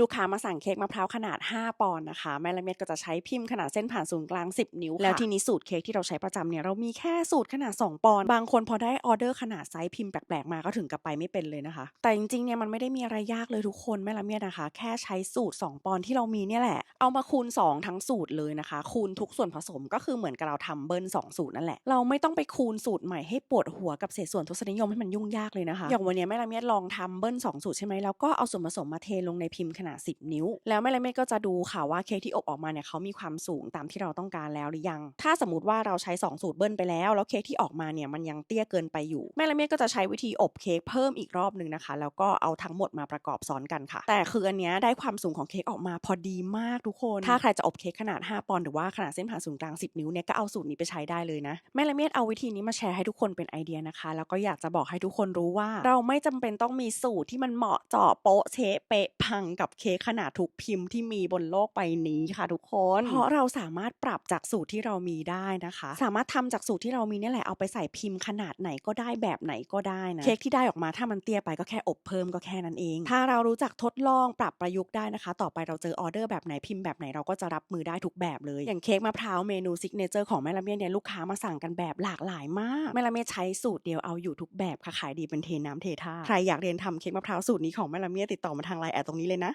ลูกค้ามาสั่งเค้กมะพร้าวขนาด 5 ปอนด์นะคะ แม่ละเมียดก็จะใช้พิมพ์ขนาดเส้นผ่านศูนย์กลาง 10 นิ้ว แล้วทีนี้สูตรเค้กที่เราใช้ประจำเนี่ยเรามีแค่สูตรขนาด 2 ปอนด์บางคนพอได้ออเดอร์ขนาดไซส์พิมพ์แปลกๆมาก็ถึงกับไปไม่เป็นเลยนะคะ แต่จริงๆเนี่ยมันไม่ได้มีอะไรยากเลยทุกคนแม่ละเมียดนะคะ แค่ใช้สูตร 2 ปอนด์ที่เรามีเนี่ยแหละเอามาคูณ 2 ทั้งสูตรเลยนะคะ คูณทุกส่วนผสมก็คือเหมือนกับเราทำเบิ้ล2สูตรนั่นแหละเราไม่ต้องไปคูณสูตรใหม่ให้ปวดหัวกับเศษส่วนทศนิยมให้มันยุ่งยากเลยนะคะอย่างวันนี้แม่ละเมียดลองทำเบิ้ล2สูตรใช่ไหมแล้วก็เอาส่วนผสมมาเทลงในพิมพ์นาด 10 นิ้ว แล้วแม่เละเมีก็จะดูค่ะว่าเค้กที่อบออกมาเนี่ยเขามีความสูงตามที่เราต้องการแล้วหรือยัง ถ้าสมมติว่าเราใช้ 2 สูตรเบิ้ลไปแล้วแล้วเค้กที่ออกมาเนี่ยมันยังเตี้ยเกินไปอยู่ แม่เละเมีก็จะใช้วิธีอบเค้กเพิ่มอีกรอบหนึ่งนะคะ แล้วก็เอาทั้งหมดมาประกอบซ้อนกันค่ะ แต่คืออันเนี้ยได้ความสูงของเค้กออกมาพอดีมากทุกคน ถ้าใครจะอบเค้กขนาด 5 ปอนด์หรือว่าขนาดเส้นผ่านศูนย์กลาง 10 นิ้วเนี่ยก็เอาสูตรนี้ไปใช้ได้เลยนะแม่ละเมียดเอาวิธีนี้มาแชร์ให้ทุกคนเป็นไอเดียนะคะ แล้วก็อยากจะบอกให้ทุกคนรู้ว่า เราไม่จำเป็นต้องมีสูตรที่มันเหมาะเจาะโป๊ะเชะเป๊ะพังกับเค้กขนาดทุกพิมพ์ที่มีบนโลกใบนี้ค่ะทุกคน เพราะเราสามารถปรับจากสูตรที่เรามีได้นะคะ สามารถทำจากสูตรที่เรามีเนี่ยแหละเอาไปใส่พิมพ์ขนาดไหนก็ได้แบบไหนก็ได้นะเค้กที่ได้ออกมาถ้ามันเตี้ยไปก็แค่อบเพิ่มก็แค่นั้นเอง ถ้าเรารู้จักทดลองปรับประยุกต์ได้นะคะ ต่อไปเราเจอออเดอร์แบบไหนพิมพ์แบบไหนเราก็จะรับมือได้ทุกแบบเลย อย่างเค้กมะพร้าวเมนูซิกเนเจอร์ของแม่ละเมียดเนี่ยลูกค้ามาสั่งกันแบบหลากหลายมากแม่ละเมียดใช้สูตรเดียวเอาอยู่ทุกแบบค่ะขายดีเป็นเทน้ำเทท่าใครอยากเรียนทำเค้กมะพร้าวสูตรนี้ของแม่ละเมียดติดต่อมาทางไลน์แอดตรงนี้เลยนะ